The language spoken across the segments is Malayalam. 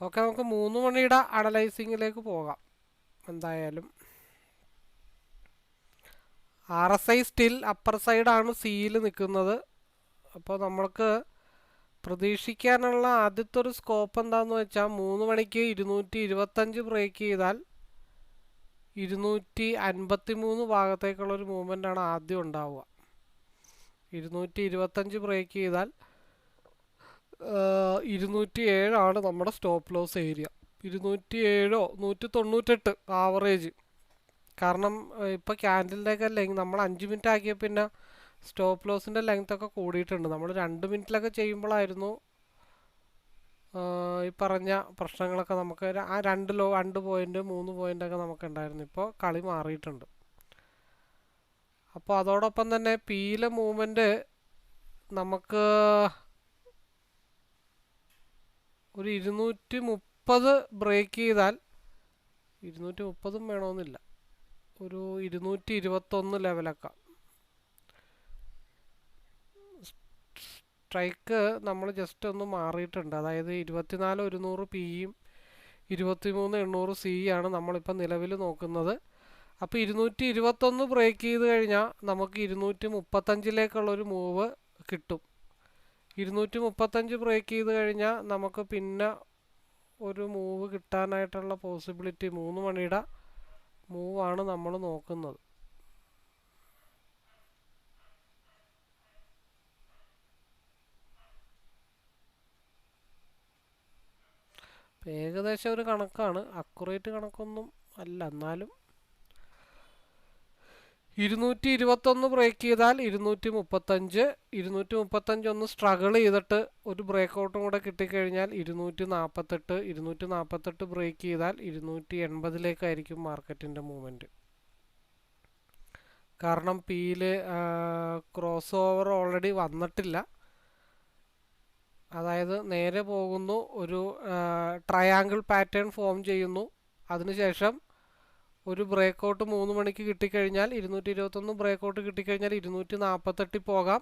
ഓക്കെ നമുക്ക് മൂന്ന് മണിയുടെ അനലൈസിങ്ങിലേക്ക് പോകാം. എന്തായാലും. R S I still upper സൈഡാണ് സിയിൽ നിൽക്കുന്നത്. അപ്പോൾ നമ്മൾക്ക് പ്രതീക്ഷിക്കാനുള്ള ആദ്യത്തെ ഒരു സ്കോപ്പ് എന്താണെന്ന് വെച്ചാൽ മൂന്ന് മണിക്ക് ഇരുന്നൂറ്റി ഇരുപത്തഞ്ച് ബ്രേക്ക് ചെയ്താൽ ഇരുന്നൂറ്റി അൻപത്തി മൂന്ന് ഭാഗത്തേക്കുള്ളൊരു മൂവ്മെന്റ് ആണ് ആദ്യം ഉണ്ടാവുക. ഇരുന്നൂറ്റി ഇരുപത്തഞ്ച് ബ്രേക്ക് ചെയ്താൽ ഇരുന്നൂറ്റി ഏഴാണ് നമ്മുടെ സ്റ്റോപ്പ് ലോസ് ഏരിയ ഇരുന്നൂറ്റി ഏഴോ നൂറ്റി തൊണ്ണൂറ്റെട്ട് ആവറേജ് കാരണം ഇപ്പോൾ ക്യാൻഡിലിന്റെയൊക്കെ ലെങ് നമ്മൾ അഞ്ച് മിനിറ്റ് ആക്കിയ പിന്നെ സ്റ്റോപ്പ് ലോസിന്റെ ലെങ്ത് ഒക്കെ കൂടിയിട്ടുണ്ട്. നമ്മൾ രണ്ട് മിനിറ്റിലൊക്കെ ചെയ്യുമ്പോഴായിരുന്നു ഈ പറഞ്ഞ പ്രശ്നങ്ങളൊക്കെ നമുക്ക് ആ രണ്ട് ലോ രണ്ട് പോയിന്റ് മൂന്ന് പോയിന്റൊക്കെ നമുക്ക് ഉണ്ടായിരുന്നു. ഇപ്പോൾ കളി മാറിയിട്ടുണ്ട്. അപ്പോൾ അതോടൊപ്പം തന്നെ പീലെ മൂവ്മെന്റ് നമുക്ക് ഒരു ഇരുന്നൂറ്റി മുപ്പത് ബ്രേക്ക് ചെയ്താൽ ഇരുന്നൂറ്റി മുപ്പതും വേണമെന്നില്ല. ഒരു ഇരുന്നൂറ്റി ഇരുപത്തൊന്ന് ലെവലൊക്കെ സ്ട്രൈക്ക് നമ്മൾ ജസ്റ്റ് ഒന്ന് മാറിയിട്ടുണ്ട്. അതായത് ഇരുപത്തിനാല് ഒരുന്നൂറ് പിയും ഇരുപത്തിമൂന്ന് എണ്ണൂറ് സി ആണ് നമ്മളിപ്പോൾ നിലവിൽ നോക്കുന്നത്. അപ്പോൾ ഇരുന്നൂറ്റി ഇരുപത്തൊന്ന് ബ്രേക്ക് ചെയ്ത് കഴിഞ്ഞാൽ നമുക്ക് ഇരുന്നൂറ്റി മുപ്പത്തഞ്ചിലേക്കുള്ളൊരു മൂവ് കിട്ടും. ഇരുന്നൂറ്റി മുപ്പത്തഞ്ച് ബ്രേക്ക് ചെയ്ത് കഴിഞ്ഞാൽ നമുക്ക് പിന്നെ ഒരു മൂവ് കിട്ടാനായിട്ടുള്ള പോസിബിലിറ്റി മൂന്ന് മണിയുടെ മൂവാണ് നമ്മൾ നോക്കുന്നത്. ഏകദേശം ഒരു കണക്കാണ്. അക്കുറേറ്റ് കണക്കൊന്നും അല്ല. എന്നാലും ഇരുന്നൂറ്റി ഇരുപത്തൊന്ന് ബ്രേക്ക് ചെയ്താൽ ഇരുന്നൂറ്റി മുപ്പത്തഞ്ച് ഇരുന്നൂറ്റി മുപ്പത്തഞ്ച് ഒന്ന് സ്ട്രഗിൾ ചെയ്തിട്ട് ഒരു ബ്രേക്ക് ഔട്ടും കൂടെ കിട്ടിക്കഴിഞ്ഞാൽ ഇരുന്നൂറ്റി നാൽപ്പത്തെട്ട് ഇരുന്നൂറ്റി നാൽപ്പത്തെട്ട് ബ്രേക്ക് ചെയ്താൽ ഇരുന്നൂറ്റി എൺപതിലേക്കായിരിക്കും മാർക്കറ്റിന്റെ മൂവ്മെന്റ് കാരണം പിയിൽ ക്രോസ് ഓവർ ഓൾറെഡി വന്നിട്ടില്ല. അതായത് നേരെ പോകുന്നു ഒരു ട്രയാങ്കിൾ പാറ്റേൺ ഫോം ചെയ്യുന്നു. അതിനുശേഷം ഒരു ബ്രേക്ക് ഔട്ട് മൂന്ന് മണിക്ക് കിട്ടിക്കഴിഞ്ഞാൽ ഇരുന്നൂറ്റി ഇരുപത്തൊന്ന് ബ്രേക്ക് ഔട്ട് കിട്ടിക്കഴിഞ്ഞാൽ ഇരുന്നൂറ്റി നാൽപ്പത്തെട്ടിൽ പോകാം.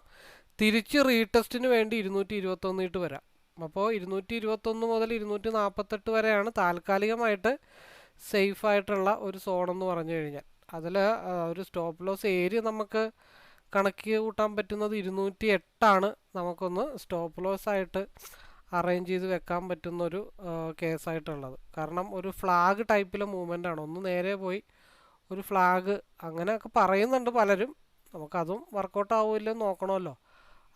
തിരിച്ച് റീടെസ്റ്റിന് വേണ്ടി ഇരുന്നൂറ്റി ഇരുപത്തൊന്നിട്ട് വരാം. അപ്പോൾ ഇരുന്നൂറ്റി ഇരുപത്തൊന്ന് മുതൽ ഇരുന്നൂറ്റി നാൽപ്പത്തെട്ട് വരെയാണ് താൽക്കാലികമായിട്ട് സേഫ് ആയിട്ടുള്ള ഒരു സോൺ എന്ന് പറഞ്ഞു കഴിഞ്ഞാൽ. അതിൽ ഒരു സ്റ്റോപ്പ് ലോസ് ഏരിയ നമുക്ക് കണക്ക് കൂട്ടാൻ പറ്റുന്നത് ഇരുന്നൂറ്റി എട്ടാണ് നമുക്കൊന്ന് സ്റ്റോപ്പ് ലോസ് ആയിട്ട് അറേഞ്ച് ചെയ്ത് വെക്കാൻ പറ്റുന്ന ഒരു കേസായിട്ടുള്ളത്. കാരണം ഒരു ഫ്ലാഗ് ടൈപ്പിലെ മൂവ്മെന്റ് ആണ്. ഒന്ന് നേരെ പോയി ഒരു ഫ്ലാഗ് അങ്ങനെയൊക്കെ പറയുന്നുണ്ട് പലരും. നമുക്കതും വർക്കൗട്ട് ആവില്ലെന്ന് നോക്കണമല്ലോ.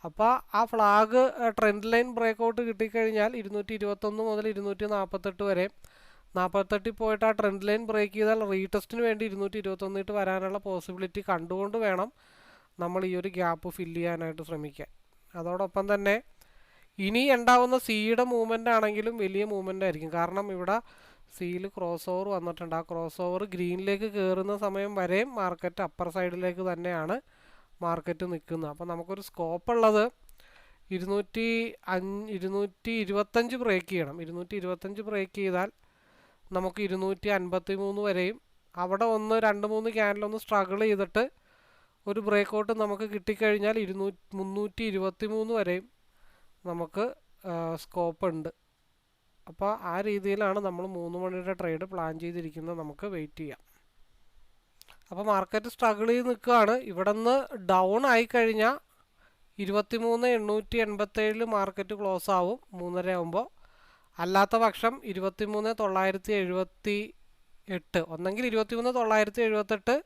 അപ്പോൾ ആ flag trend line break out കിട്ടിക്കഴിഞ്ഞാൽ ഇരുന്നൂറ്റി ഇരുപത്തൊന്ന് മുതൽ ഇരുന്നൂറ്റി നാൽപ്പത്തെട്ട് വരെ നാൽപ്പത്തെട്ടിൽ പോയിട്ട് ആ ട്രെൻഡ് ലൈൻ ബ്രേക്ക് ചെയ്താൽ റീടെസ്റ്റിന് വേണ്ടി ഇരുന്നൂറ്റി ഇരുപത്തൊന്നിട്ട് വരാനുള്ള പോസിബിലിറ്റി കണ്ടുകൊണ്ട് വേണം നമ്മൾ ഈ ഒരു ഗ്യാപ്പ് ഫില്ല് ചെയ്യാനായിട്ട് ശ്രമിക്കാൻ. അതോടൊപ്പം തന്നെ ഇനി ഉണ്ടാവുന്ന സിയുടെ മൂവ്മെന്റ് ആണെങ്കിലും വലിയ മൂവ്മെന്റ് ആയിരിക്കും. കാരണം ഇവിടെ സിയിൽ ക്രോസ് ഓവർ വന്നിട്ടുണ്ട്. ആ ക്രോസ് ഓവർ ഗ്രീനിലേക്ക് കയറുന്ന സമയം വരെയും മാർക്കറ്റ് അപ്പർ സൈഡിലേക്ക് തന്നെയാണ് മാർക്കറ്റ് നിൽക്കുന്നത്. അപ്പോൾ നമുക്കൊരു സ്കോപ്പ് ഉള്ളത് ഇരുന്നൂറ്റി അഞ്ച് ഇരുന്നൂറ്റി ഇരുപത്തഞ്ച് ബ്രേക്ക് ചെയ്യണം. ഇരുന്നൂറ്റി ഇരുപത്തഞ്ച് ബ്രേക്ക് ചെയ്താൽ നമുക്ക് ഇരുന്നൂറ്റി അൻപത്തി മൂന്ന് വരെയും അവിടെ ഒന്ന് രണ്ട് മൂന്ന് ക്യാൻഡിലൊന്ന് സ്ട്രഗിൾ ചെയ്തിട്ട് ഒരു ബ്രേക്ക് ഔട്ട് നമുക്ക് കിട്ടിക്കഴിഞ്ഞാൽ ഇരുന്നൂറ്റി മുന്നൂറ്റി ഇരുപത്തി മൂന്ന് വരെയും നമുക്ക് സ്കോപ്പ് ഉണ്ട്. അപ്പോൾ ആ രീതിയിലാണ് നമ്മൾ മൂന്ന് മണിയുടെ ട്രേഡ് പ്ലാൻ ചെയ്തിരിക്കുന്നത് നമുക്ക് വെയിറ്റ് ചെയ്യാം. അപ്പോൾ മാർക്കറ്റ് സ്ട്രഗിൾ ചെയ്ത് നിൽക്കുകയാണ്. ഇവിടെ നിന്ന് ഡൗൺ ആയി കഴിഞ്ഞാൽ ഇരുപത്തിമൂന്ന് എണ്ണൂറ്റി എൺപത്തേഴിൽ മാർക്കറ്റ് ക്ലോസ് ആവും മൂന്നര ആകുമ്പോൾ അല്ലാത്ത പക്ഷം ഇരുപത്തിമൂന്ന് തൊള്ളായിരത്തി എഴുപത്തി എട്ട് ഒന്നെങ്കിൽ ഇരുപത്തിമൂന്ന് തൊള്ളായിരത്തി എഴുപത്തെട്ട്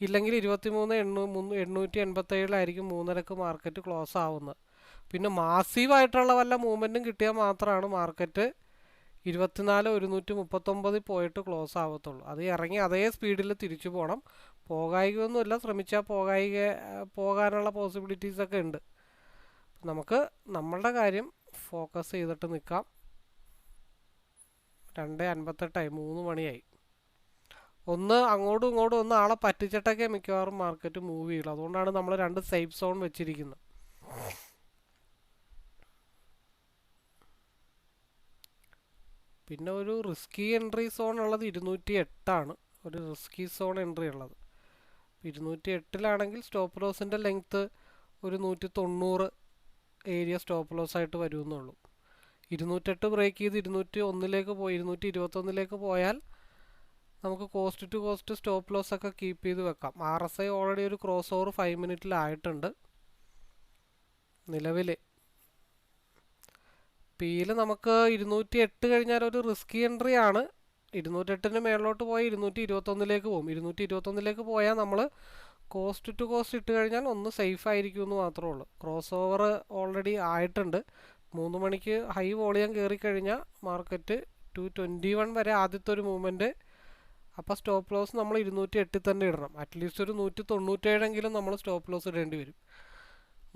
ഇല്ലെങ്കിൽ ഇരുപത്തിമൂന്ന് എണ്ണൂ എണ്ണൂറ്റി എൺപത്തേഴിലായിരിക്കും മൂന്നരക്ക് മാർക്കറ്റ് ക്ലോസ് ആവുന്നത്. പിന്നെ മാസീവായിട്ടുള്ള വല്ല മൂവ്മെന്റും കിട്ടിയാൽ മാത്രമാണ് മാർക്കറ്റ് ഇരുപത്തിനാല് ഒരുന്നൂറ്റി മുപ്പത്തൊമ്പതിൽ പോയിട്ട് ക്ലോസ് ആവത്തുള്ളൂ. അത് ഇറങ്ങി അതേ സ്പീഡിൽ തിരിച്ചു പോകണം പോകായികയൊന്നുമില്ല ശ്രമിച്ചാൽ പോകായിക പോകാനുള്ള പോസിബിലിറ്റീസൊക്കെ ഉണ്ട്. നമുക്ക് നമ്മളുടെ കാര്യം ഫോക്കസ് ചെയ്തിട്ട് നിൽക്കാം രണ്ട് അൻപത്തെട്ടായി മൂന്ന് മണിയായി. ഒന്ന് അങ്ങോട്ടും ഇങ്ങോട്ടും ഒന്ന് ആളെ പറ്റിച്ചിട്ടൊക്കെ മിക്കവാറും മാർക്കറ്റ് മൂവ് ചെയ്യുള്ളൂ അതുകൊണ്ടാണ് നമ്മൾ രണ്ട് സേഫ് സോൺ വെച്ചിരിക്കുന്നത് പിന്നെ ഒരു റിസ്കി എൻട്രി സോൺ ഉള്ളത് ഇരുന്നൂറ്റി എട്ടാണ് ഒരു റിസ്കി സോൺ എൻട്രി ഉള്ളത്. ഇരുന്നൂറ്റി എട്ടിലാണെങ്കിൽ സ്റ്റോപ്പ് ലോസിന്റെ ലെങ്ത്ത് ഒരു നൂറ്റി തൊണ്ണൂറ് ഏരിയ സ്റ്റോപ്പ് ലോസ് ആയിട്ട് വരുമെന്നുള്ളൂ. ഇരുന്നൂറ്റെട്ട് ബ്രേക്ക് ചെയ്ത് ഇരുന്നൂറ്റി ഒന്നിലേക്ക് പോയി ഇരുന്നൂറ്റി ഇരുപത്തൊന്നിലേക്ക് പോയാൽ നമുക്ക് cost to cost stop loss ഒക്കെ കീപ്പ് ചെയ്ത് വെക്കാം. ആർ എസ് ഐ ഓൾറെഡി ഒരു ക്രോസ് ഓവർ ഫൈവ് മിനിറ്റിലായിട്ടുണ്ട് നിലവിൽ പിയിൽ നമുക്ക് ഇരുന്നൂറ്റി എട്ട് കഴിഞ്ഞാൽ ഒരു റിസ്കി എൻട്രി ആണ്. ഇരുന്നൂറ്റെട്ടിന് മേളിലോട്ട് പോയി ഇരുന്നൂറ്റി ഇരുപത്തൊന്നിലേക്ക് പോകും. ഇരുന്നൂറ്റി ഇരുപത്തൊന്നിലേക്ക് പോയാൽ നമ്മൾ കോസ്റ്റ് ടു കോസ്റ്റ് ഇട്ട് കഴിഞ്ഞാൽ ഒന്ന് സേഫ് ആയിരിക്കും എന്ന് മാത്രമേ ഉള്ളൂ. ക്രോസ് ഓവർ ഓൾറെഡി ആയിട്ടുണ്ട്. മൂന്ന് മണിക്ക് ഹൈ വോളിയം കയറി കഴിഞ്ഞാൽ മാർക്കറ്റ് ടു ട്വന്റി വൺ വരെ ആദ്യത്തെ ഒരു മൂവ്മെന്റ്. അപ്പോൾ സ്റ്റോപ്പ് ലോസ് നമ്മൾ ഇരുന്നൂറ്റി എട്ടിൽ തന്നെ ഇടണം. അറ്റ്ലീസ്റ്റ് ഒരു നൂറ്റി തൊണ്ണൂറ്റേഴെങ്കിലും നമ്മൾ സ്റ്റോപ്പ് ലോസ് ഇടേണ്ടി വരും.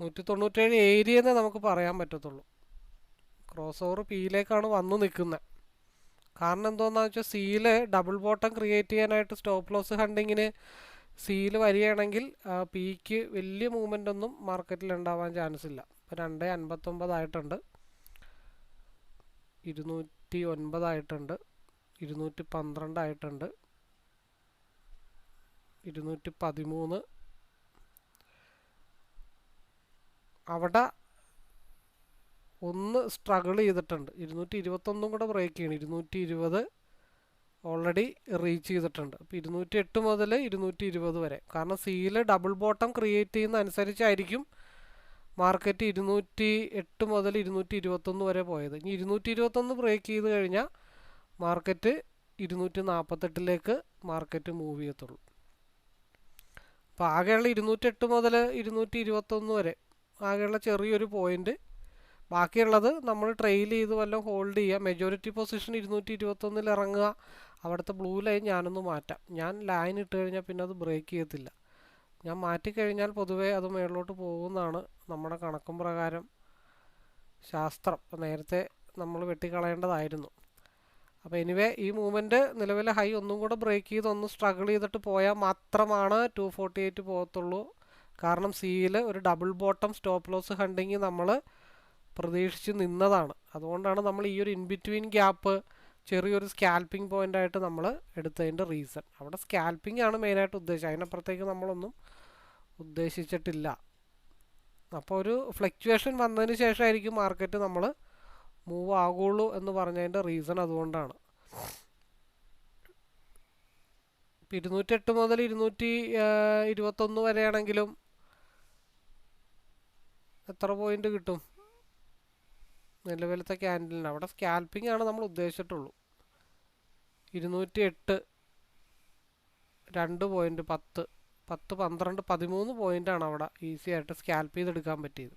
നൂറ്റി തൊണ്ണൂറ്റേഴ് ഏരിയയെന്നേ നമുക്ക് പറയാൻ പറ്റത്തുള്ളൂ. ക്രോസ് ഓവർ പിയിലേക്കാണ് വന്നു നിൽക്കുന്നത് കാരണം എന്തോന്നാന്ന് വെച്ചാൽ സിയിൽ ഡബിൾ ബോട്ടം ക്രിയേറ്റ് ചെയ്യാനായിട്ട് സ്റ്റോപ്പ് ലോസ് ഹണ്ടിങ്ങിന് സിയിൽ വരികയാണെങ്കിൽ പിക്ക് വലിയ മൂവ്മെന്റ് ഒന്നും മാർക്കറ്റിൽ ഉണ്ടാവാൻ ചാൻസ് ഇല്ല. ഇപ്പോൾ രണ്ട് അൻപത്തൊമ്പതായിട്ടുണ്ട് ഇരുന്നൂറ്റി ഒൻപതായിട്ടുണ്ട് ഇരുന്നൂറ്റി പന്ത്രണ്ടായിട്ടുണ്ട് ഇരുന്നൂറ്റി പതിമൂന്ന്. അവിടെ ഒന്ന് സ്ട്രഗിൾ ചെയ്തിട്ടുണ്ട്. ഇരുന്നൂറ്റി ഇരുപത്തൊന്നും കൂടെ ബ്രേക്ക് ചെയ്യണം. ഇരുന്നൂറ്റി ഇരുപത് ഓൾറെഡി റീച്ച് ചെയ്തിട്ടുണ്ട്. അപ്പോൾ ഇരുന്നൂറ്റി എട്ട് മുതൽ ഇരുന്നൂറ്റി ഇരുപത് വരെ. കാരണം സിയിൽ ഡബിൾ ബോട്ടം ക്രിയേറ്റ് ചെയ്യുന്ന അനുസരിച്ചായിരിക്കും മാർക്കറ്റ് ഇരുന്നൂറ്റി എട്ട് മുതൽ ഇരുന്നൂറ്റി ഇരുപത്തൊന്ന് വരെ പോയത്. ഇനി ഇരുന്നൂറ്റി ഇരുപത്തൊന്ന് ബ്രേക്ക് ചെയ്ത് കഴിഞ്ഞാൽ മാർക്കറ്റ് ഇരുന്നൂറ്റി നാൽപ്പത്തെട്ടിലേക്ക് മാർക്കറ്റ് മൂവ് ചെയ്യത്തുള്ളൂ. അപ്പോൾ ആകെയുള്ള ഇരുന്നൂറ്റെട്ട് മുതൽ ഇരുന്നൂറ്റി ഇരുപത്തൊന്ന് വരെ ആകെയുള്ള ചെറിയൊരു പോയിന്റ് ബാക്കിയുള്ളത് നമ്മൾ ട്രെയിൽ ചെയ്ത് വല്ലതും ഹോൾഡ് ചെയ്യുക. മെജോറിറ്റി പൊസിഷൻ ഇരുന്നൂറ്റി ഇരുപത്തൊന്നിൽ ഇറങ്ങുക. അവിടുത്തെ ബ്ലൂ ലൈൻ ഞാനൊന്ന് മാറ്റാം. ഞാൻ ലൈൻ ഇട്ട് കഴിഞ്ഞാൽ പിന്നെ അത് ബ്രേക്ക് ചെയ്യത്തില്ല. ഞാൻ മാറ്റിക്കഴിഞ്ഞാൽ പൊതുവേ അത് മുകളിലോട്ട് പോകുന്നതാണ് നമ്മുടെ കണക്കും പ്രകാരം ശാസ്ത്രം. നേരത്തെ നമ്മൾ വെട്ടിക്കളയേണ്ടതായിരുന്നു. അപ്പോൾ എനിവേ ഈ മൂവ്മെന്റ് നിലവിലെ ഹൈ ഒന്നും കൂടെ ബ്രേക്ക് ചെയ്ത് ഒന്ന് സ്ട്രഗിൾ ചെയ്തിട്ട് പോയാൽ മാത്രമാണ് ടു ഫോർട്ടി എയ്റ്റ് പോകത്തുള്ളൂ. കാരണം സിയിൽ ഒരു double bottom stop loss hunting നമ്മൾ പ്രതീക്ഷിച്ച് നിന്നതാണ്. അതുകൊണ്ടാണ് നമ്മൾ ഈ ഒരു ഇൻ ബിറ്റ്വീൻ ഗ്യാപ്പ് ചെറിയൊരു സ്കാൽപ്പിംഗ് പോയിന്റ് ആയിട്ട് നമ്മൾ എടുത്തതിന്റെ റീസൺ അവിടെ സ്കാൽപ്പിംഗ് ആണ് മെയിനായിട്ട് ഉദ്ദേശിച്ചത്. അതിനപ്പുറത്തേക്ക് നമ്മളൊന്നും ഉദ്ദേശിച്ചിട്ടില്ല. അപ്പോൾ ഒരു ഫ്ലക്ച്വേഷൻ വന്നതിന് ശേഷമായിരിക്കും മാർക്കറ്റ് നമ്മൾ മൂവ് ആകുള്ളൂ എന്ന് പറഞ്ഞതിന്റെ റീസൺ അതുകൊണ്ടാണ്. ഇരുന്നൂറ്റെട്ട് മുതൽ ഇരുന്നൂറ്റി ഇരുപത്തൊന്ന് വരെയാണെങ്കിലും എത്ര പോയിന്റ് കിട്ടും? നിലവിലത്തെ ക്യാൻഡിലിന്. അവിടെ സ്കാൽപ്പിംഗ് ആണ് നമ്മൾ ഉദ്ദേശിച്ചിട്ടുള്ളൂ. ഇരുന്നൂറ്റി എട്ട് രണ്ട് പോയിന്റ് പത്ത് പത്ത് പന്ത്രണ്ട് പതിമൂന്ന് പോയിന്റാണ് അവിടെ ഈസി ആയിട്ട് സ്കാൽപ്പ് ചെയ്തെടുക്കാൻ പറ്റിയത്.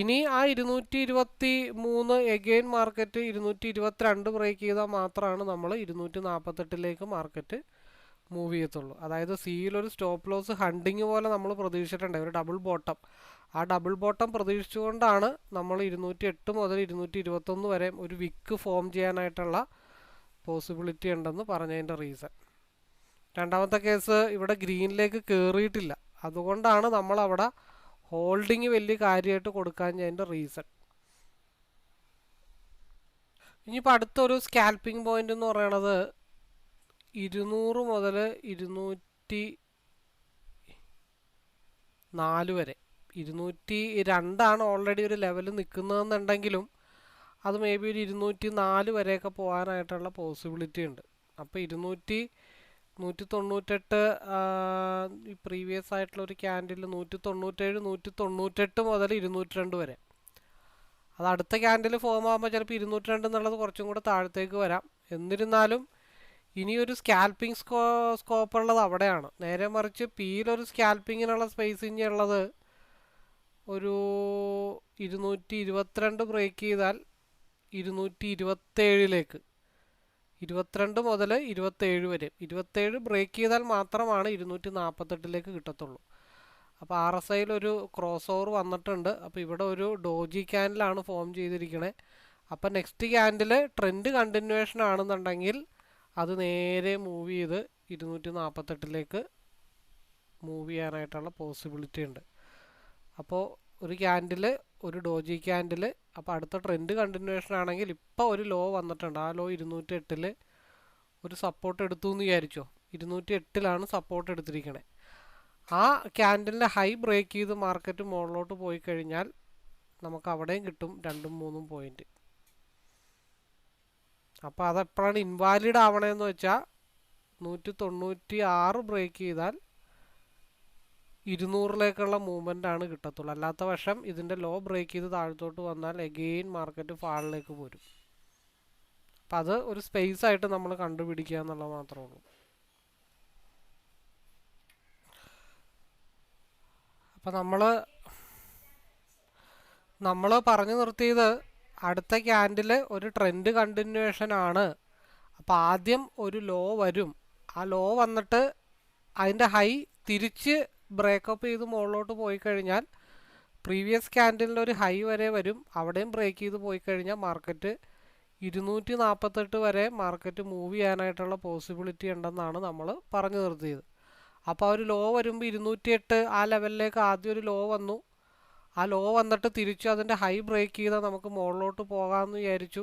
ഇനി ആ ഇരുന്നൂറ്റി ഇരുപത്തി മൂന്ന് എഗെയിൻ മാർക്കറ്റ് ഇരുന്നൂറ്റി ഇരുപത്തിരണ്ട് ബ്രേക്ക് ചെയ്താൽ മാത്രമാണ് നമ്മൾ ഇരുന്നൂറ്റി നാൽപ്പത്തെട്ടിലേക്ക് മാർക്കറ്റ് മൂവ് ചെയ്യത്തുള്ളൂ. അതായത് ഒരു സ്റ്റോപ്പ് ലോസ് ഹണ്ടിങ് പോലെ നമ്മൾ പ്രതീക്ഷിച്ചിട്ടുണ്ട്. ഒരു ഡബിൾ ബോട്ടം ആ ഡബിൾ ബോട്ടം പ്രതീക്ഷിച്ചുകൊണ്ടാണ് നമ്മൾ ഇരുന്നൂറ്റി എട്ട് മുതൽ ഇരുന്നൂറ്റി ഇരുപത്തൊന്ന് വരെ ഒരു വിക്ക് ഫോം ചെയ്യാനായിട്ടുള്ള പോസിബിലിറ്റി ഉണ്ടെന്ന് പറഞ്ഞതിന്റെ റീസൺ രണ്ടാമത്തെ കേസ് ഇവിടെ ഗ്രീനിലേക്ക് കയറിയിട്ടില്ല അതുകൊണ്ടാണ് നമ്മളവിടെ ഹോൾഡിങ് വലിയ കാര്യമായിട്ട് കൊടുക്കാൻ അതിന്റെ റീസൺ ഇനിയിപ്പോൾ അടുത്തൊരു സ്കാൽപ്പിംഗ് പോയിന്റ് എന്ന് പറയണത് ഇരുന്നൂറ് മുതൽ ഇരുന്നൂറ്റി നാല് വരെ. ഇരുന്നൂറ്റി രണ്ടാണ് ഓൾറെഡി ഒരു ലെവൽ നിൽക്കുന്നതെന്നുണ്ടെങ്കിലും അത് മേ ബി ഒരു ഇരുന്നൂറ്റി നാല് വരെയൊക്കെ പോകാനായിട്ടുള്ള പോസിബിലിറ്റി ഉണ്ട്. അപ്പോൾ ഇരുന്നൂറ്റി നൂറ്റി തൊണ്ണൂറ്റെട്ട് ഈ പ്രീവിയസ് ആയിട്ടുള്ള ഒരു ക്യാൻഡിൽ നൂറ്റി തൊണ്ണൂറ്റേഴ് നൂറ്റി തൊണ്ണൂറ്റെട്ട് മുതൽ ഇരുന്നൂറ്റി രണ്ട് വരെ. അത് അടുത്ത ക്യാൻഡിൽ ഫോം ആകുമ്പോൾ ചിലപ്പോൾ ഇരുന്നൂറ്റി രണ്ട് എന്നുള്ളത് കുറച്ചും കൂടെ താഴത്തേക്ക് വരാം. എന്നിരുന്നാലും ഇനിയൊരു സ്കാൽപ്പിംഗ് സ്കോ സ്കോപ്പ് ഉള്ളത് അവിടെയാണ്. നേരെ മറിച്ച് പിയിലൊരു സ്കാൽപ്പിങ്ങിനുള്ള സ്പേസ് ഇനി ഉള്ളത് ഒരു ഇരുന്നൂറ്റി ഇരുപത്തിരണ്ട് ബ്രേക്ക് ചെയ്താൽ ഇരുന്നൂറ്റി ഇരുപത്തേഴിലേക്ക് ഇരുപത്തിരണ്ട് മുതൽ ഇരുപത്തേഴ് വരെ. ഇരുപത്തേഴ് ബ്രേക്ക് ചെയ്താൽ മാത്രമാണ് ഇരുന്നൂറ്റി നാൽപ്പത്തെട്ടിലേക്ക് കിട്ടത്തുള്ളൂ. അപ്പോൾ ആർ എസ് ഐയിൽ ഒരു ക്രോസ് ഓവർ വന്നിട്ടുണ്ട്. അപ്പോൾ ഇവിടെ ഒരു ഡോജി ക്യാൻഡിലാണ് ഫോം ചെയ്തിരിക്കണേ. അപ്പോൾ നെക്സ്റ്റ് ക്യാൻഡിൽ ട്രെൻഡ് കണ്ടിന്യൂവേഷൻ ആണെന്നുണ്ടെങ്കിൽ അത് നേരെ മൂവ് ചെയ്ത് ഇരുന്നൂറ്റി നാൽപ്പത്തെട്ടിലേക്ക് മൂവ് ചെയ്യാനായിട്ടുള്ള പോസിബിലിറ്റി ഉണ്ട്. അപ്പോൾ ഒരു ക്യാൻഡിൽ ഒരു ഡോജി ക്യാൻഡിൽ അപ്പോൾ അടുത്ത ട്രെൻഡ് കണ്ടിന്യൂവേഷൻ ആണെങ്കിൽ ഇപ്പോൾ ഒരു ലോ വന്നിട്ടുണ്ട്. ആ ലോ ഇരുന്നൂറ്റി എട്ടിൽ ഒരു സപ്പോർട്ട് എടുത്തു എന്ന് വിചാരിച്ചോ? ഇരുന്നൂറ്റി എട്ടിലാണ് സപ്പോർട്ട് എടുത്തിരിക്കണേ. ആ ക്യാൻഡിലിന്റെ ഹൈ ബ്രേക്ക് ചെയ്ത് മാർക്കറ്റ് മുകളിലോട്ട് പോയി കഴിഞ്ഞാൽ നമുക്ക് അവിടെയും കിട്ടും രണ്ടും മൂന്നും പോയിന്റ് അപ്പോൾ അതെപ്പോഴാണ് ഇൻവാലിഡ് ആവണേന്ന് വെച്ചാൽ നൂറ്റി തൊണ്ണൂറ്റി ആറ് ബ്രേക്ക് ചെയ്താൽ ഇരുന്നൂറിലേക്കുള്ള മൂവ്മെന്റ് ആണ് കിട്ടത്തുള്ളൂ. അല്ലാത്ത പക്ഷം ഇതിന്റെ ലോ ബ്രേക്ക് ചെയ്ത് താഴത്തോട്ട് വന്നാൽ എഗെയിൻ മാർക്കറ്റ് ഫാളിലേക്ക് പോരും. അപ്പം അത് ഒരു സ്പേസ് ആയിട്ട് നമ്മൾ കണ്ടുപിടിക്കുക എന്നുള്ളത് മാത്രമേ ഉള്ളൂ. അപ്പം നമ്മൾ നമ്മൾ പറഞ്ഞു നിർത്തിയത് അടുത്ത ക്യാൻഡിൽ ഒരു ട്രെൻഡ് കണ്ടിന്യൂവേഷൻ ആണ്. അപ്പോൾ ആദ്യം ഒരു ലോ വരും. ആ ലോ വന്നിട്ട് അതിന്റെ ഹൈ തിരിച്ച് ബ്രേക്കപ്പ് ചെയ്ത് മുകളിലോട്ട് പോയി കഴിഞ്ഞാൽ പ്രീവിയസ് ക്യാൻഡിലിന്റെ ഒരു ഹൈ വരെ വരും. അവിടെയും ബ്രേക്ക് ചെയ്ത് പോയി കഴിഞ്ഞാൽ മാർക്കറ്റ് ഇരുന്നൂറ്റി നാൽപ്പത്തെട്ട് വരെ മാർക്കറ്റ് മൂവ് ചെയ്യാനായിട്ടുള്ള പോസിബിലിറ്റി ഉണ്ടെന്നാണ് നമ്മൾ പറഞ്ഞു നിർത്തിയത് അപ്പോൾ ഒരു ലോ വരുമ്പോൾ ഇരുന്നൂറ്റി എട്ട് ആ ലെവലിലേക്ക് ആദ്യം ഒരു ലോ വന്നു. ആ ലോ വന്നിട്ട് തിരിച്ചു അതിന്റെ ഹൈ ബ്രേക്ക് ചെയ്താൽ നമുക്ക് മുകളിലോട്ട് പോകാമെന്ന് വിചാരിച്ചു.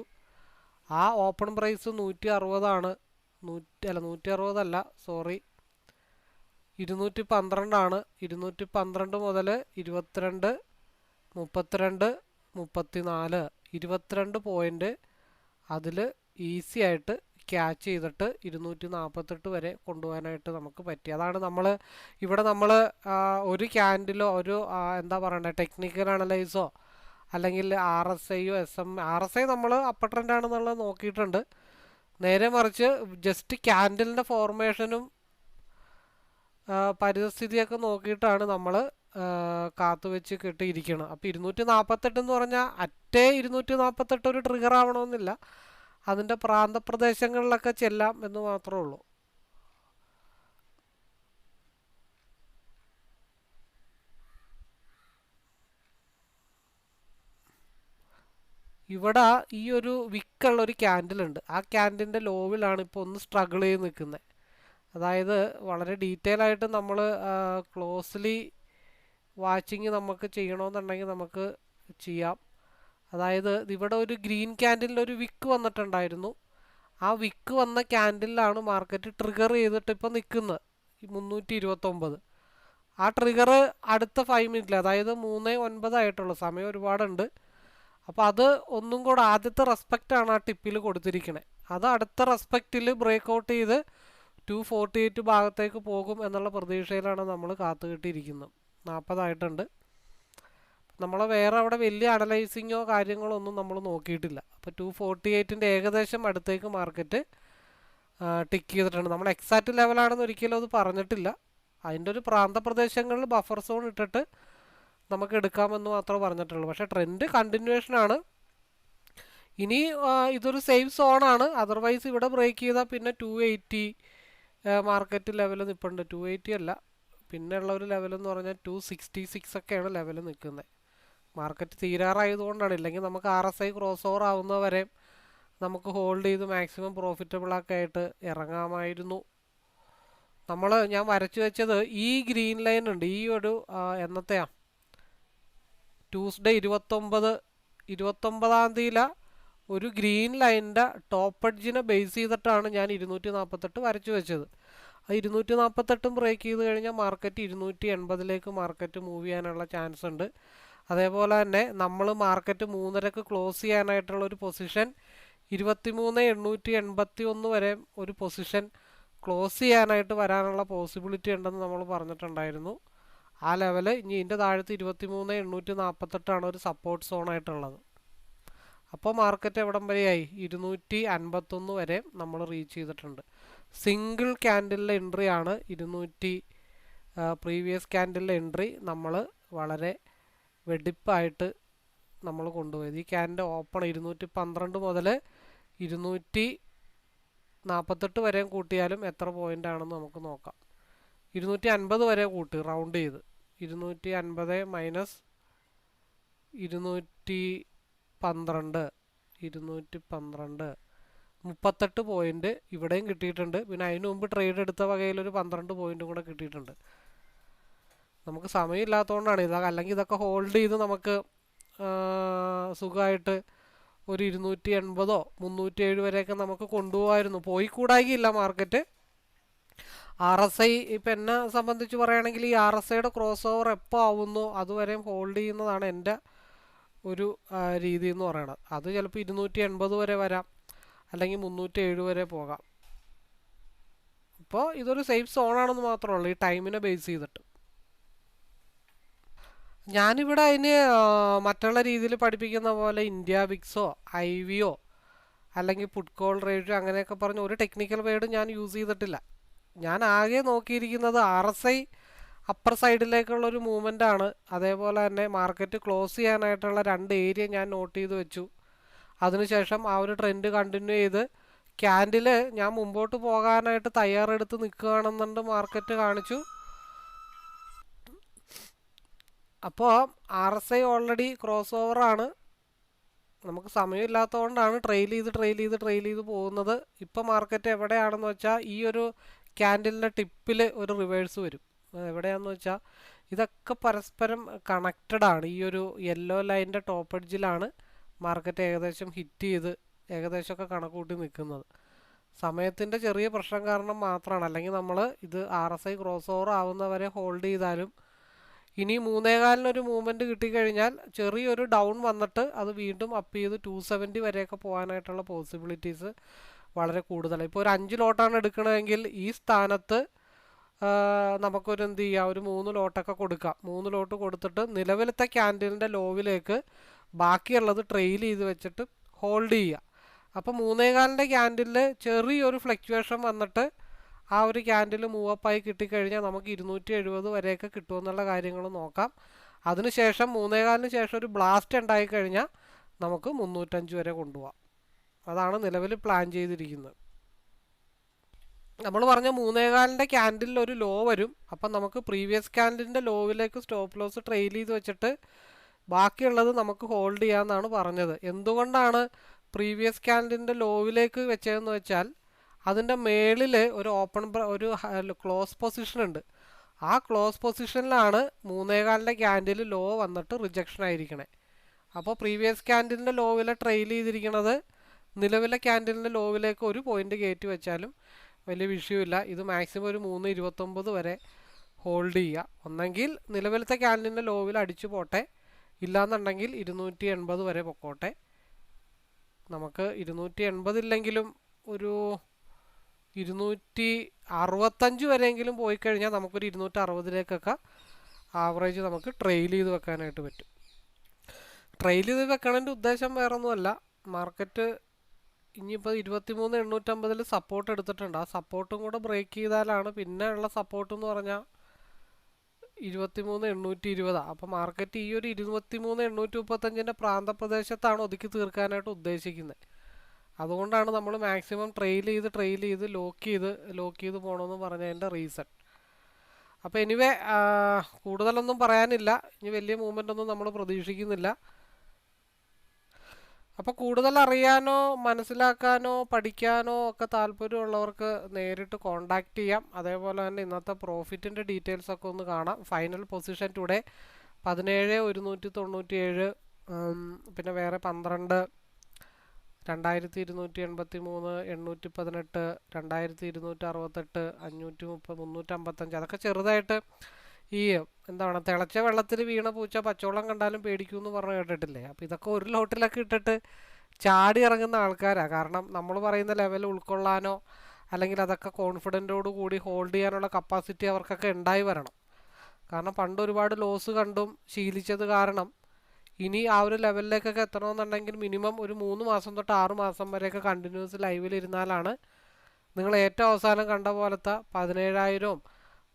ആ ഓപ്പൺ പ്രൈസ് നൂറ്റി അറുപതാണ് നൂറ്റി അല്ല നൂറ്റി അറുപതല്ല സോറി. ഇരുന്നൂറ്റി പന്ത്രണ്ടാണ് ഇരുന്നൂറ്റി പന്ത്രണ്ട് മുതൽ ഇരുപത്തിരണ്ട് മുപ്പത്തിരണ്ട് മുപ്പത്തിനാല്. ഇരുപത്തിരണ്ട് പോയിന്റ് അതിൽ ഈസി ആയിട്ട് ക്യാച്ച് ചെയ്തിട്ട് ഇരുന്നൂറ്റി നാൽപ്പത്തെട്ട് വരെ കൊണ്ടുപോകാനായിട്ട് നമുക്ക് പറ്റി. അതാണ് നമ്മൾ ഇവിടെ നമ്മൾ ഒരു ക്യാൻഡിലോ ഒരു എന്താ പറയണ്ടേ ടെക്നിക്കൽ അനലൈസോ അല്ലെങ്കിൽ R S ഐയോ S M R S I നമ്മൾ അപ്പർ ട്രെൻഡ് ആണെന്നുള്ളത് നോക്കിയിട്ടുണ്ട്. നേരെ മറിച്ച് ജസ്റ്റ് ക്യാൻഡിലിന്റെ ഫോർമേഷനും പരിസ്ഥിതിയൊക്കെ നോക്കിയിട്ടാണ് നമ്മൾ കാത്തു വെച്ച് കെട്ടിയിരിക്കണം അപ്പോൾ ഇരുന്നൂറ്റി നാൽപ്പത്തെട്ട് എന്ന് പറഞ്ഞാൽ അറ്റേ ഇരുന്നൂറ്റി നാൽപ്പത്തെട്ട് ഒരു ട്രിഗർ ആവണമെന്നില്ല. അതിന്റെ പ്രാന്തപ്രദേശങ്ങളിലൊക്കെ ചെല്ലാം എന്ന് മാത്രമേ ഉള്ളൂ. ഇവിടെ ഈ ഒരു വിക്കുള്ള ഒരു ക്യാൻഡിലുണ്ട്. ആ ക്യാൻഡിന്റെ ലോവിലാണ് ഇപ്പോൾ ഒന്ന് സ്ട്രഗിൾ ചെയ്ത് നിൽക്കുന്നത് അതായത് വളരെ ഡീറ്റെയിൽ ആയിട്ട് നമ്മൾ ക്ലോസ്ലി വാച്ചിങ് നമുക്ക് ചെയ്യണമെന്നുണ്ടെങ്കിൽ നമുക്ക് ചെയ്യാം. അതായത് ഇവിടെ ഒരു ഗ്രീൻ ക്യാൻഡിലിൽ ഒരു വിക്ക് വന്നിട്ടുണ്ടായിരുന്നു. ആ വിക്ക് വന്ന ക്യാൻഡിലാണ് മാർക്കറ്റ് ട്രിഗർ ചെയ്തിട്ട് ഇപ്പോൾ നിൽക്കുന്നത് ഈ മുന്നൂറ്റി ഇരുപത്തൊമ്പത് ആ ട്രിഗർ അടുത്ത ഫൈവ് മിനിറ്റിൽ അതായത് മൂന്ന് ഒൻപതായിട്ടുള്ള സമയം ഒരുപാടുണ്ട്. അപ്പോൾ അത് ഒന്നും കൂടെ ആദ്യത്തെ റെസ്പെക്റ്റാണ് ആ ടിപ്പിൽ കൊടുത്തിരിക്കണേ. അത് അടുത്ത റെസ്പെക്റ്റിൽ ബ്രേക്ക് ഔട്ട് ചെയ്ത് ടു ഫോർട്ടി എയ്റ്റ് ഭാഗത്തേക്ക് പോകും എന്നുള്ള പ്രതീക്ഷയിലാണ് നമ്മൾ കാത്തുകിട്ടിയിരിക്കുന്നത്. നാൽപ്പതായിട്ടുണ്ട് നമ്മൾ വേറെ അവിടെ വലിയ അനലൈസിങ്ങോ കാര്യങ്ങളോ ഒന്നും നമ്മൾ നോക്കിയിട്ടില്ല. അപ്പോൾ ടു ഫോർട്ടി എയ്റ്റിന്റെ ഏകദേശം അടുത്തേക്ക് മാർക്കറ്റ് ടിക്ക് ചെയ്തിട്ടുണ്ട്. നമ്മൾ എക്സാക്റ്റ് ലെവലാണെന്ന് ഒരിക്കലും അത് പറഞ്ഞിട്ടില്ല. അതിന്റെ ഒരു പ്രാന്തപ്രദേശങ്ങളിൽ ബഫർ സോൺ ഇട്ടിട്ട് നമുക്ക് എടുക്കാമെന്ന് മാത്രമേ പറഞ്ഞിട്ടുള്ളൂ. പക്ഷേ ട്രെൻഡ് കണ്ടിന്യൂഷനാണ് ഇനി ഇതൊരു സേഫ് സോണാണ് അതർവൈസ് ഇവിടെ ബ്രേക്ക് ചെയ്താൽ പിന്നെ ടു എയ്റ്റി മാർക്കറ്റ് ലെവൽ നിൽപ്പുണ്ട് ടു എയ്റ്റി അല്ല. പിന്നെയുള്ള ഒരു ലെവലെന്ന് പറഞ്ഞാൽ ടു സിക്സ്റ്റി സിക്സ് ഒക്കെയാണ് ലെവൽ നിൽക്കുന്നത്. മാർക്കറ്റ് തീരാറായതുകൊണ്ടാണ്. ഇല്ലെങ്കിൽ നമുക്ക് R S I cross over ആവുന്നവരെ നമുക്ക് ഹോൾഡ് ചെയ്ത് മാക്സിമം പ്രോഫിറ്റബിളൊക്കെ ആയിട്ട് ഇറങ്ങാമായിരുന്നു. നമ്മൾ ഞാൻ വരച്ചു വെച്ചത് ഈ ഗ്രീൻ ലൈൻ ഉണ്ട്. ഈ ഒരു എന്നത്തെയാ? ട്യൂസ്ഡേ ഇരുപത്തൊമ്പത് ഇരുപത്തൊമ്പതാം തീയതിയിലെ ഒരു ഗ്രീൻ ലൈനിന്റെ ടോപ്പ് എഡ്ജിനെ ബേസ് ചെയ്തിട്ടാണ് ഞാൻ ഇരുന്നൂറ്റി നാൽപ്പത്തെട്ട് വരച്ചു വെച്ചത്. ആ ഇരുന്നൂറ്റി നാൽപ്പത്തെട്ടും ബ്രേക്ക് ചെയ്ത് കഴിഞ്ഞാൽ മാർക്കറ്റ് ഇരുന്നൂറ്റി എൺപതിലേക്ക് മാർക്കറ്റ് മൂവ് ചെയ്യാനുള്ള ചാൻസ് ഉണ്ട്. അതേപോലെ തന്നെ നമ്മൾ മാർക്കറ്റ് മൂന്നരക്ക് ക്ലോസ് ചെയ്യാനായിട്ടുള്ള ഒരു പൊസിഷൻ ഇരുപത്തിമൂന്ന് എണ്ണൂറ്റി എൺപത്തി ഒന്ന് വരെ ഒരു പൊസിഷൻ ക്ലോസ് ചെയ്യാനായിട്ട് വരാനുള്ള പോസിബിലിറ്റി ഉണ്ടെന്ന് നമ്മൾ പറഞ്ഞിട്ടുണ്ടായിരുന്നു. ആ ലെവൽ ഇനി ഇതിന്റെ താഴത്ത് ഇരുപത്തി മൂന്ന് എണ്ണൂറ്റി നാൽപ്പത്തെട്ടാണ് ഒരു സപ്പോർട്ട് സോൺ ആയിട്ടുള്ളത്. അപ്പോൾ മാർക്കറ്റ് എവിടം വരെയായി? ഇരുന്നൂറ്റി അൻപത്തൊന്ന് വരെ നമ്മൾ റീച്ച് ചെയ്തിട്ടുണ്ട്. സിംഗിൾ ക്യാൻഡിലെ എൻട്രി ആണ് ഇരുന്നൂറ്റി പ്രീവിയസ് ക്യാൻഡിലെ എൻട്രി നമ്മൾ വളരെ വെടിപ്പായിട്ട് നമ്മൾ കൊണ്ടുപോയത്. ഈ ക്യാനിന്റെ ഓപ്പൺ ഇരുന്നൂറ്റി പന്ത്രണ്ട് മുതൽ ഇരുന്നൂറ്റി നാൽപ്പത്തെട്ട് വരെയും കൂട്ടിയാലും എത്ര പോയിന്റ് ആണെന്ന് നമുക്ക് നോക്കാം. ഇരുന്നൂറ്റി അൻപത് വരെ കൂട്ടി റൗണ്ട് ചെയ്ത്. ഇരുന്നൂറ്റി അൻപത് മൈനസ് ഇരുന്നൂറ്റി പന്ത്രണ്ട്. ഇരുന്നൂറ്റി പന്ത്രണ്ട്. മുപ്പത്തെട്ട് പോയിന്റ് ഇവിടെയും കിട്ടിയിട്ടുണ്ട്. പിന്നെ അതിന് മുമ്പ് ട്രേഡ് എടുത്ത വകയിൽ ഒരു പന്ത്രണ്ട് പോയിന്റും കൂടെ കിട്ടിയിട്ടുണ്ട്. നമുക്ക് സമയമില്ലാത്തതുകൊണ്ടാണ് ഇത് അല്ലെങ്കിൽ ഇതൊക്കെ ഹോൾഡ് ചെയ്ത് നമുക്ക് സുഖമായിട്ട് ഒരു ഇരുന്നൂറ്റി എൺപതോ മുന്നൂറ്റി ഏഴ് വരെയൊക്കെ നമുക്ക് കൊണ്ടുപോകാമായിരുന്നു പോയി കൂടായില്ല മാർക്കറ്റ്. ആർ എസ് ഐ ഇപ്പം എന്നെ സംബന്ധിച്ച് പറയുകയാണെങ്കിൽ ഈ ആർ എസ് ഐയുടെ ക്രോസ് ഓവർ എപ്പോൾ ആവുന്നു അതുവരെയും ഹോൾഡ് ചെയ്യുന്നതാണ് എന്റെ ഒരു രീതി എന്ന് പറയുന്നത് അത് ചിലപ്പോൾ ഇരുന്നൂറ്റി എൺപത് വരെ വരാം അല്ലെങ്കിൽ മുന്നൂറ്റി ഏഴ് വരെ പോകാം. അപ്പോൾ ഇതൊരു സേഫ് സോണാണെന്ന് മാത്രമേ ഉള്ളൂ ഈ ടൈമിനെ ബേസ് ചെയ്തിട്ട്. ഞാനിവിടെ അതിന് മറ്റുള്ള രീതിയിൽ പഠിപ്പിക്കുന്ന പോലെ ഇന്ത്യ ബിക്സോ ഐ വിയോ അല്ലെങ്കിൽ ഫുഡ് കോൾ റേഷ്യോ അങ്ങനെയൊക്കെ പറഞ്ഞ് ഒരു ടെക്നിക്കൽ വേർഡ് ഞാൻ യൂസ് ചെയ്തിട്ടില്ല. ഞാൻ ആകെ നോക്കിയിരിക്കുന്നത് ആർ എസ് ഐ അപ്പർ സൈഡിലേക്കുള്ള ഒരു മൂവ്മെന്റ് ആണ്. അതേപോലെ തന്നെ മാർക്കറ്റ് ക്ലോസ് ചെയ്യാനായിട്ടുള്ള രണ്ട് ഏരിയ ഞാൻ നോട്ട് ചെയ്ത് വെച്ചു. അതിനുശേഷം ആ ഒരു ട്രെൻഡ് കണ്ടിന്യൂ ചെയ്ത് ക്യാൻഡിൽ ഞാൻ മുമ്പോട്ട് പോകാനായിട്ട് തയ്യാറെടുത്ത് നിൽക്കുകയാണെന്നുണ്ട് മാർക്കറ്റ് കാണിച്ചു. അപ്പോൾ R S I already cross ഓവറാണ് നമുക്ക് സമയമില്ലാത്തതുകൊണ്ടാണ് ട്രെയിൽ ചെയ്ത് ട്രെയിൽ ചെയ്ത് ട്രെയിൽ ചെയ്ത് പോകുന്നത്. ഇപ്പോൾ മാർക്കറ്റ് എവിടെയാണെന്ന് വെച്ചാൽ ഈ ഒരു ക്യാൻഡിലിന്റെ ടിപ്പിൽ ഒരു റിവേഴ്സ് വരും. എവിടെയാണെന്ന് വെച്ചാൽ ഇതൊക്കെ പരസ്പരം കണക്റ്റഡ് ആണ്. ഈ ഒരു യെല്ലോ ലൈനിന്റെ ടോപ്പ് എഡ്ജിലാണ് മാർക്കറ്റ് ഏകദേശം ഹിറ്റ് ചെയ്ത് ഏകദേശമൊക്കെ കണക്കൂട്ടി നിൽക്കുന്നത്. സമയത്തിന്റെ ചെറിയ പ്രശ്നം കാരണം മാത്രമാണ് അല്ലെങ്കിൽ നമ്മൾ ഇത് R S I cross over ആവുന്നവരെ hold ചെയ്താലും ഇനി മൂന്നേകാലിനൊരു മൂവ്മെന്റ് കിട്ടിക്കഴിഞ്ഞാൽ ചെറിയൊരു ഡൗൺ വന്നിട്ട് അത് വീണ്ടും അപ്പ് ചെയ്ത് ടു സെവന്റി വരെയൊക്കെ പോകാനായിട്ടുള്ള പോസിബിലിറ്റീസ് വളരെ കൂടുതലാണ് ഇപ്പോൾ ഒരു അഞ്ച് ലോട്ടാണ് എടുക്കണമെങ്കിൽ ഈ സ്ഥാനത്ത് നമുക്കൊരു എന്ത് ചെയ്യാം? ഒരു മൂന്ന് ലോട്ടൊക്കെ കൊടുക്കാം. മൂന്ന് ലോട്ട് കൊടുത്തിട്ട് നിലവിലത്തെ ക്യാൻഡിലിന്റെ ലോവിലേക്ക് ബാക്കിയുള്ളത് ട്രെയിൽ ചെയ്ത് വെച്ചിട്ട് ഹോൾഡ് ചെയ്യുക അപ്പോൾ മൂന്നേകാലിന്റെ ക്യാൻഡിലിൽ ചെറിയൊരു ഫ്ലക്ച്വേഷൻ വന്നിട്ട് ആ ഒരു ക്യാൻഡിൽ മൂവപ്പായി കിട്ടിക്കഴിഞ്ഞാൽ നമുക്ക് ഇരുന്നൂറ്റി എഴുപത് വരെയൊക്കെ കിട്ടുമെന്നുള്ള കാര്യങ്ങൾ നോക്കാം. അതിനുശേഷം മൂന്നേകാലിന് ശേഷം ഒരു ബ്ലാസ്റ്റ് ഉണ്ടായിക്കഴിഞ്ഞാൽ നമുക്ക് മുന്നൂറ്റഞ്ച് വരെ കൊണ്ടുപോകാം അതാണ് നിലവിൽ പ്ലാൻ ചെയ്തിരിക്കുന്നത്. നമ്മൾ പറഞ്ഞ മൂന്നേകാലിന്റെ ക്യാൻഡിലിൽ ഒരു ലോ വരും. അപ്പം നമുക്ക് പ്രീവിയസ് ക്യാൻഡിലിന്റെ ലോവിലേക്ക് സ്റ്റോപ്പ് ലോസ് ട്രെയിൽ ചെയ്ത് വെച്ചിട്ട് ബാക്കിയുള്ളത് നമുക്ക് ഹോൾഡ് ചെയ്യാമെന്നാണ് പറഞ്ഞത്. എന്തുകൊണ്ടാണ് പ്രീവിയസ് ക്യാൻഡിലിന്റെ ലോവിലേക്ക് വെച്ചതെന്ന് വെച്ചാൽ അതിന്റെ മേളിൽ ഒരു ഓപ്പൺ ഒരു ക്ലോസ് പൊസിഷൻ ഉണ്ട്. ആ ക്ലോസ് പൊസിഷനിലാണ് മൂന്നേകാലിന്റെ ക്യാൻഡിൽ ലോ വന്നിട്ട് റിജക്ഷൻ ആയിരിക്കണേ. അപ്പോൾ പ്രീവിയസ് ക്യാൻഡിലിന്റെ ലോവിലെ ട്രെയിൽ ചെയ്തിരിക്കുന്നത് നിലവിലെ ക്യാൻഡിലിന്റെ ലോവിലേക്ക് ഒരു പോയിന്റ് കയറ്റി വെച്ചാലും വലിയ വിഷയമില്ല ഇത് മാക്സിമം ഒരു മൂന്ന് ഇരുപത്തൊമ്പത് വരെ ഹോൾഡ് ചെയ്യുക ഒന്നെങ്കിൽ നിലവിലത്തെ ക്യാൻഡിലിന്റെ ലോവിൽ അടിച്ചു പോട്ടെ. ഇല്ലാന്നുണ്ടെങ്കിൽ ഇരുന്നൂറ്റി എൺപത് വരെ പൊക്കോട്ടെ. നമുക്ക് ഇരുന്നൂറ്റി എൺപതില്ലെങ്കിലും ഒരു ഇരുന്നൂറ്റി അറുപത്തഞ്ച് വരെയെങ്കിലും പോയി കഴിഞ്ഞാൽ നമുക്കൊരു ഇരുന്നൂറ്റി അറുപതിലേക്കൊക്കെ ആവറേജ് നമുക്ക് ട്രെയിൽ ചെയ്ത് വെക്കാനായിട്ട് പറ്റും. ട്രെയിൽ ചെയ്ത് വെക്കണതിന്റെ ഉദ്ദേശം വേറൊന്നുമല്ല. മാർക്കറ്റ് ഇനിയിപ്പോൾ ഇരുപത്തിമൂന്ന് എണ്ണൂറ്റമ്പതിൽ സപ്പോർട്ട് എടുത്തിട്ടുണ്ട്. ആ സപ്പോർട്ടും കൂടെ ബ്രേക്ക് ചെയ്താലാണ് പിന്നെ ഉള്ള സപ്പോർട്ട് എന്ന് പറഞ്ഞാൽ ഇരുപത്തിമൂന്ന് എണ്ണൂറ്റി ഇരുപതാണ് അപ്പോൾ മാർക്കറ്റ് ഈ ഒരു ഇരുപത്തിമൂന്ന് എണ്ണൂറ്റി മുപ്പത്തഞ്ചിന്റെ പ്രാന്തപ്രദേശത്താണ് ഒതുക്കി തീർക്കാനായിട്ട് ഉദ്ദേശിക്കുന്നത്. അതുകൊണ്ടാണ് നമ്മൾ മാക്സിമം ട്രെയിൽ ചെയ്ത് ട്രെയിൽ ചെയ്ത് ലോക്ക് ചെയ്ത് ലോക്ക് ചെയ്ത് പോകണമെന്ന് പറഞ്ഞതിന്റെ റീസൺ അപ്പോൾ എനിവേ കൂടുതലൊന്നും പറയാനില്ല. ഇനി വലിയ മൂവ്മെന്റ് ഒന്നും നമ്മൾ പ്രതീക്ഷിക്കുന്നില്ല. അപ്പോൾ കൂടുതൽ അറിയാനോ മനസ്സിലാക്കാനോ പഠിക്കാനോ ഒക്കെ താല്പര്യമുള്ളവർക്ക് നേരിട്ട് കോണ്ടാക്റ്റ് ചെയ്യാം. അതേപോലെ തന്നെ ഇന്നത്തെ പ്രോഫിറ്റിന്റെ ഡീറ്റെയിൽസ് ഒക്കെ ഒന്ന് കാണാം. ഫൈനൽ പൊസിഷൻ ടുഡേ പതിനേഴ് ഒരുന്നൂറ്റി തൊണ്ണൂറ്റി ഏഴ് പിന്നെ വേറെ പന്ത്രണ്ട് രണ്ടായിരത്തി ഇരുന്നൂറ്റി എൺപത്തി മൂന്ന് എണ്ണൂറ്റി പതിനെട്ട് രണ്ടായിരത്തി ഇരുന്നൂറ്റി അറുപത്തെട്ട് അഞ്ഞൂറ്റി മുപ്പത് മുന്നൂറ്റമ്പത്തഞ്ച്. അതൊക്കെ ചെറുതായിട്ട് ഈ എന്താണ് തിളച്ച വെള്ളത്തിൽ വീണ പൂച്ച പച്ചവെള്ളം കണ്ടാലും പേടിക്കൂ എന്ന് പറഞ്ഞു കേട്ടിട്ടില്ലേ? അപ്പോൾ ഇതൊക്കെ ഒരു ലോട്ടിലൊക്കെ ഇട്ടിട്ട് ചാടി ഇറങ്ങുന്ന ആൾക്കാരാണ് കാരണം നമ്മൾ പറയുന്ന ലെവൽ ഉൾക്കൊള്ളാനോ അല്ലെങ്കിൽ അതൊക്കെ കോൺഫിഡന്റോട് കൂടി ഹോൾഡ് ചെയ്യാനുള്ള കപ്പാസിറ്റി അവർക്കൊക്കെ ഉണ്ടായി വരണം. കാരണം പണ്ട് ഒരുപാട് ലോസ് കണ്ടും ശീലിച്ചത് കാരണം ഇനി ആ ഒരു ലെവലിലേക്കൊക്കെ എത്തണമെന്നുണ്ടെങ്കിൽ മിനിമം ഒരു മൂന്ന് മാസം തൊട്ട് ആറ് മാസം വരെയൊക്കെ കണ്ടിന്യൂസ് ലൈവിൽ ഇരുന്നാലാണ് നിങ്ങൾ ഏറ്റവും അവസാനം കണ്ട പോലത്തെ പതിനേഴായിരവും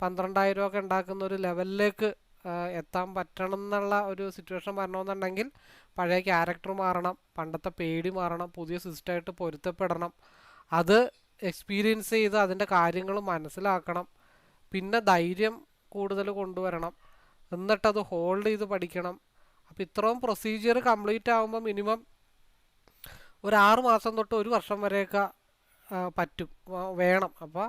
പന്ത്രണ്ടായിരവും ഒക്കെ ഉണ്ടാക്കുന്ന ഒരു ലെവലിലേക്ക് എത്താൻ പറ്റണം എന്നുള്ള ഒരു സിറ്റുവേഷൻ വരണമെന്നുണ്ടെങ്കിൽ പഴയ ക്യാരക്ടർ മാറണം പണ്ടത്തെ പേടി മാറണം പുതിയ സിസ്റ്റമായിട്ട് പൊരുത്തപ്പെടണം. അത് എക്സ്പീരിയൻസ് ചെയ്ത് അതിന്റെ കാര്യങ്ങൾ മനസ്സിലാക്കണം. പിന്നെ ധൈര്യം കൂടുതൽ കൊണ്ടുവരണം. എന്നിട്ടത് ഹോൾഡ് ചെയ്ത് പഠിക്കണം. അപ്പോൾ ഇത്രയും പ്രൊസീജിയർ കംപ്ലീറ്റ് ആകുമ്പോൾ മിനിമം ഒരു ആറ് മാസം തൊട്ട് ഒരു വർഷം വരെയൊക്കെ പറ്റും വേണം. അപ്പോൾ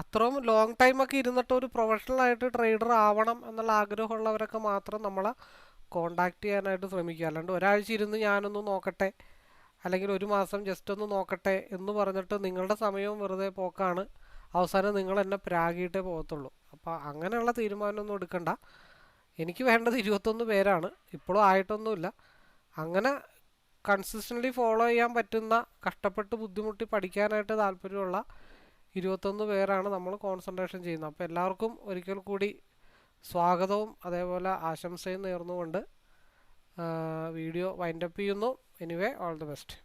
അത്രയും ലോങ് ടൈമൊക്കെ ഇരുന്നിട്ട് ഒരു പ്രൊഫഷണൽ ആയിട്ട് ട്രേഡർ ആവണം എന്നുള്ള ആഗ്രഹമുള്ളവരൊക്കെ മാത്രം നമ്മളെ കോണ്ടാക്ട് ചെയ്യാനായിട്ട് ശ്രമിക്കുക. അല്ലാണ്ട് ഒരാഴ്ച ഇരുന്ന് ഞാനൊന്ന് നോക്കട്ടെ അല്ലെങ്കിൽ ഒരു മാസം ജസ്റ്റ് ഒന്ന് നോക്കട്ടെ എന്ന് പറഞ്ഞിട്ട് നിങ്ങളുടെ സമയവും വെറുതെ പോക്കാണ്. അവസാനം നിങ്ങൾ എന്നെ പ്രാഗിയിട്ടേ പോകത്തുള്ളൂ. അപ്പോൾ അങ്ങനെയുള്ള തീരുമാനമൊന്നും എടുക്കണ്ട. എനിക്ക് വേണ്ടത് ഇരുപത്തൊന്ന് പേരാണ്. ഇപ്പോഴും ആയിട്ടൊന്നുമില്ല. അങ്ങനെ കൺസിസ്റ്റന്റ്ലി ഫോളോ ചെയ്യാൻ പറ്റുന്ന കഷ്ടപ്പെട്ട് ബുദ്ധിമുട്ടി പഠിക്കാനായിട്ട് താല്പര്യമുള്ള ഇരുപത്തൊന്ന് പേരാണ് നമ്മൾ കോൺസെൻട്രേഷൻ ചെയ്യുന്നത്. അപ്പോൾ എല്ലാവർക്കും ഒരിക്കൽ കൂടി സ്വാഗതവും അതേപോലെ ആശംസയും നേർന്നുകൊണ്ട് വീഡിയോ വൈൻഡപ്പ് ചെയ്യുന്നു. Anyway all the best